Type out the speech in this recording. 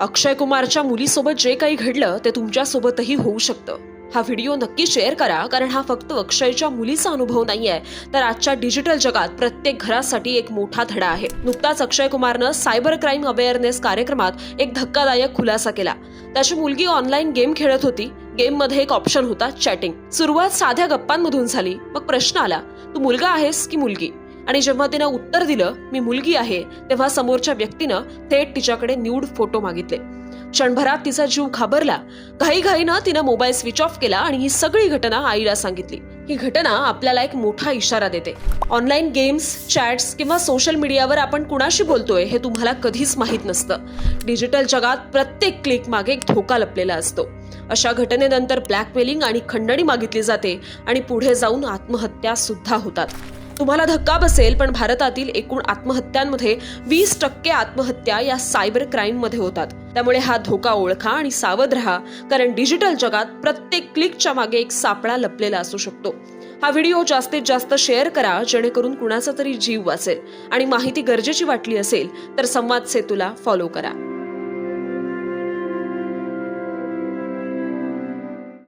अक्षय कुमारच्या मुलीसोबत जे काही घडलं ते तुमच्यासोबतही होऊ शकतं. हा व्हिडिओ नक्की शेअर करा कारण हा फक्त अक्षयच्या मुलीचा अनुभव नाहीये. तर आजच्या डिजिटल जगात प्रत्येक घरासाठी एक मोठा धडा आहे. नुकताच अक्षय कुमारनं सायबर क्राईम अवेअरनेस कार्यक्रमात एक धक्कादायक खुलासा केला. त्याची मुलगी ऑनलाईन गेम खेळत होती. गेममध्ये एक ऑप्शन होता चॅटिंग. सुरुवात साध्या गप्पांमधून झाली. मग प्रश्न आला तू मुलगा आहेस की मुलगी? आणि जेव्हा तिनं उत्तर दिलं मी मुलगी आहे तेव्हा समोरच्या व्यक्तीनं थेट तिच्याकडे न्यूड फोटो मागितले. क्षणभरात तिचा जीव घाबरला. घाईघाईनं तिनं मोबाईल स्विच ऑफ केला आणि ही सगळी घटना आईला सांगितली. ही घटना आपल्याला एक मोठा इशारा देते. ऑनलाईन गेम्स चॅट्स किंवा सोशल मीडियावर आपण कुणाशी बोलतोय हे तुम्हाला कधीच माहीत नसतं. डिजिटल जगात प्रत्येक क्लिक मागे एक धोका लपलेला असतो. अशा घटनेनंतर ब्लॅकमेलिंग आणि खंडणी मागितली जाते आणि पुढे जाऊन आत्महत्या सुद्धा होतात. तुम्हाला धक्का बसेल पण भारतातील एकूण आत्महत्यांमध्ये वीस टक्के आत्महत्या या सायबर क्राईममध्ये होतात. त्यामुळे हा धोका ओळखा आणि सावध राहा कारण डिजिटल जगात प्रत्येक क्लिकच्या मागे एक सापळा लपलेला असू शकतो. हा व्हिडिओ जास्तीत जास्त शेअर करा जेणेकरून कुणाचा तरी जीव वाचेल. आणि माहिती गरजेची वाटली असेल तर संवाद सेतूला फॉलो करा.